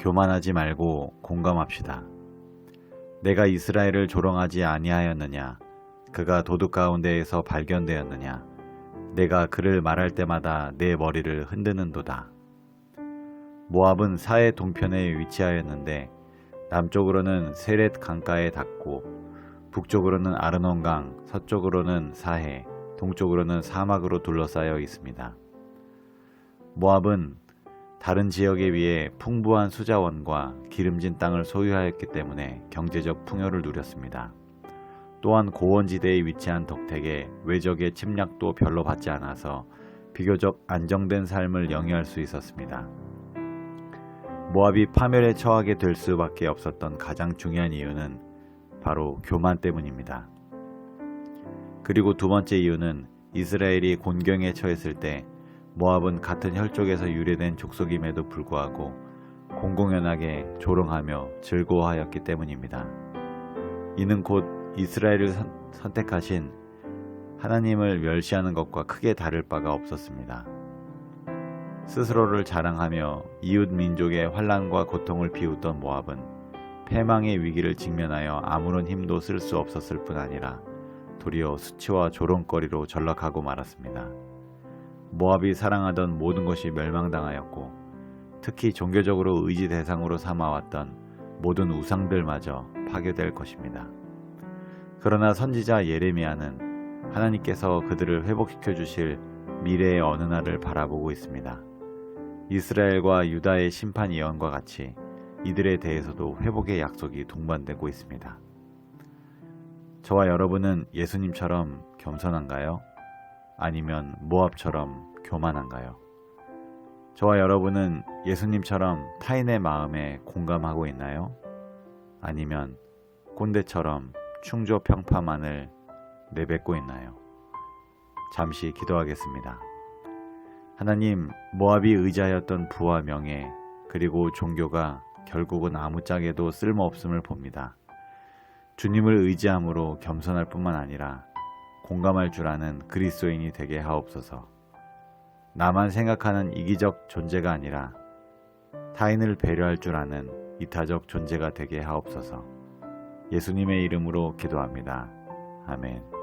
교만하지 말고 공감합시다. 내가 이스라엘을 조롱하지 아니하였느냐? 그가 도둑 가운데에서 발견되었느냐? 내가 그를 말할 때마다 내 머리를 흔드는도다. 모압은 사해 동편에 위치하였는데 남쪽으로는 세렛 강가에 닿고 북쪽으로는 아르논강, 서쪽으로는 사해, 동쪽으로는 사막으로 둘러싸여 있습니다. 모압은 다른 지역에 비해 풍부한 수자원과 기름진 땅을 소유하였기 때문에 경제적 풍요를 누렸습니다. 또한 고원지대에 위치한 덕택에 외적의 침략도 별로 받지 않아서 비교적 안정된 삶을 영위할 수 있었습니다. 모압이 파멸에 처하게 될 수밖에 없었던 가장 중요한 이유는 바로 교만 때문입니다. 그리고 두 번째 이유는 이스라엘이 곤경에 처했을 때 모압은 같은 혈족에서 유래된 족속임에도 불구하고 공공연하게 조롱하며 즐거워하였기 때문입니다. 이는 곧 이스라엘을 선- 선택하신 하나님을 멸시하는 것과 크게 다를 바가 없었습니다. 스스로를 자랑하며 이웃 민족의 환란과 고통을 비웃던 모압은 패망의 위기를 직면하여 아무런 힘도 쓸 수 없었을 뿐 아니라 도리어 수치와 조롱거리로 전락하고 말았습니다. 모압이 사랑하던 모든 것이 멸망당하였고 특히 종교적으로 의지 대상으로 삼아왔던 모든 우상들마저 파괴될 것입니다. 그러나 선지자 예레미야는 하나님께서 그들을 회복시켜 주실 미래의 어느 날을 바라보고 있습니다. 이스라엘과 유다의 심판 예언과 같이 이들에 대해서도 회복의 약속이 동반되고 있습니다. 저와 여러분은 예수님처럼 겸손한가요? 아니면 모압처럼 교만한가요? 저와 여러분은 예수님처럼 타인의 마음에 공감하고 있나요? 아니면 꼰대처럼 충조평파만을 내뱉고 있나요? 잠시 기도하겠습니다. 하나님, 모압이 의지하였던 부와 명예, 그리고 종교가 결국은 아무짝에도 쓸모없음을 봅니다. 주님을 의지함으로 겸손할 뿐만 아니라 공감할 줄 아는 그리스도인이 되게 하옵소서. 나만 생각하는 이기적 존재가 아니라 타인을 배려할 줄 아는 이타적 존재가 되게 하옵소서. 예수님의 이름으로 기도합니다. 아멘.